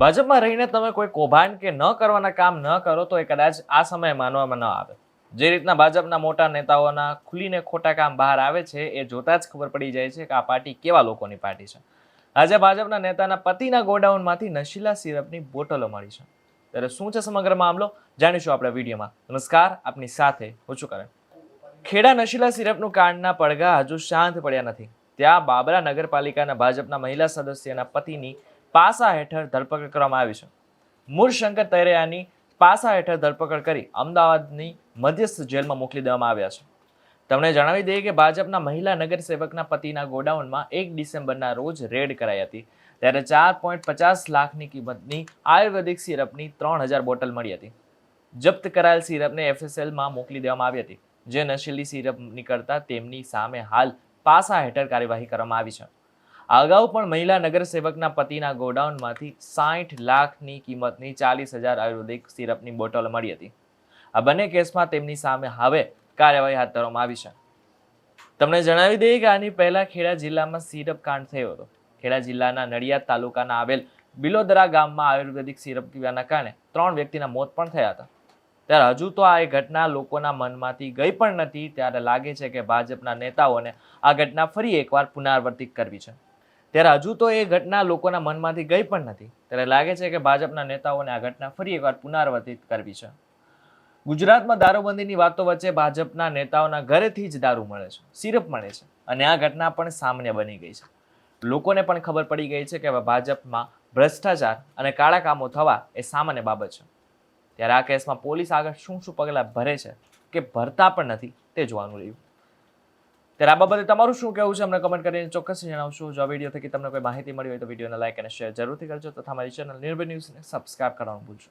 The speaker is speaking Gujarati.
ભાજપમાં રહીને તમે કોઈ કૌભાંડ કે ન કરવાના કામ ન કરો તો એ કદાચ આ સમયે માનવામાં ન આવે. જે રીતના ભાજપના મોટા નેતાઓના ખુલીને ખોટા કામ બહાર આવે છે, એ જોતા જ ખબર પડી જાય છે કે આ પાર્ટી કેવા લોકોની પાર્ટી છે. આજે ભાજપના નેતાના પતિના ગોડાઉનમાંથી નશીલા સિરપની બોટલો મળી છે. ત્યારે શું છે સમગ્ર મામલો? જાણીશું આપણે વિડીયોમાં. નમસ્કાર, આપની સાથે હું છું કરણ. ખેડા નશીલા સિરપનું કાંડના પડઘા હજુ શાંત પડ્યા નથી. ત્યાં બાબરા નગરપાલિકાના ભાજપના મહિલા સદસ્યના પતિની પાસા હેઠળ ધરપકડ કરવામાં આવી છે. મૂળશંકર તૈરૈયાની પાસા હેઠળ ધરપકડ કરી અમદાવાદની મધ્યસ્થ જેલમાં મોકલી દેવામાં આવ્યા છે. તમને જણાવી દઈએ કે ભાજપના મહિલા નગરસેવકના પતિના ગોડાઉનમાં એક ડિસેમ્બરના રોજ રેડ કરાઈ હતી. ત્યારે ચાર પોઈન્ટ પચાસ લાખની કિંમતની આયુર્વેદિક સિરપની ત્રણ હજાર બોટલ મળી હતી. જપ્ત કરાયેલ સિરપને એફએસએલમાં મોકલી દેવામાં આવી હતી. જે નશીલી સિરપ નીકળતા તેમની સામે હાલ પાસા હેઠળ કાર્યવાહી કરવામાં આવી છે. આ અગાઉ પણ મહિલા નગરસેવકના પતિના ગોડાઉનમાંથી સાઠ લાખની કિંમતની ચાલીસ હજાર આયુર્વેદિક સિરપની બોટલ મળી હતી. આ બંને કેસમાં તેમની સામે હવે કાર્યવાહી હાથ ધરવામાં આવી છે. તમને જણાવી દઈએ કે આની પહેલા ખેડા જિલ્લામાં સિરપ કાંડ થયો હતો. ખેડા જિલ્લાના નડિયાદ તાલુકાના આવેલ બિલોદરા ગામમાં આયુર્વેદિક સિરપ પીવાના કારણે ત્રણ વ્યક્તિના મોત પણ થયા હતા. ત્યારે હજુ તો આ ઘટના લોકોના મનમાંથી ગઈ પણ નથી, ત્યારે લાગે છે કે ભાજપના નેતાઓને આ ઘટના ફરી એકવાર પુનરાવર્તિત કરવી છે. ત્યારે હજુ તો એ ઘટના લોકોના મનમાંથી ગઈ પણ નથી. ત્યારે લાગે છે કે ભાજપના નેતાઓને આ ઘટના ફરી એકવાર પુનરાવર્તિત કરવી છે. ગુજરાતમાં દારૂબંધીની વાતો વચ્ચે ભાજપના નેતાઓના ઘરેથી જ દારૂ મળે છે, સિરપ મળે છે અને આ ઘટના પણ સામાન્ય બની ગઈ છે. લોકોને પણ ખબર પડી ગઈ છે કે ભાજપમાં ભ્રષ્ટાચાર અને કાળા કામો થવા એ સામાન્ય બાબત છે. ત્યારે આ કેસમાં પોલીસ આગળ શું શું પગલાં ભરે છે કે ભરતા પણ નથી તે જોવાનું રહ્યું. ત્યારે આ બાબતે તમારું શું કહેવું છે? અમને કમેન્ટ કરીને ચોક્કસ જણાવશો. જો આ વીડિયો થકી તમને કોઈ માહિતી મળી હોય તો વિડીયોને લાઈક અને શેર જરૂરથી કરજો. તથા મારી ચેનલ નિર્ભય ન્યૂઝને સબસ્ક્રાઇબ કરવાનું ભૂલશો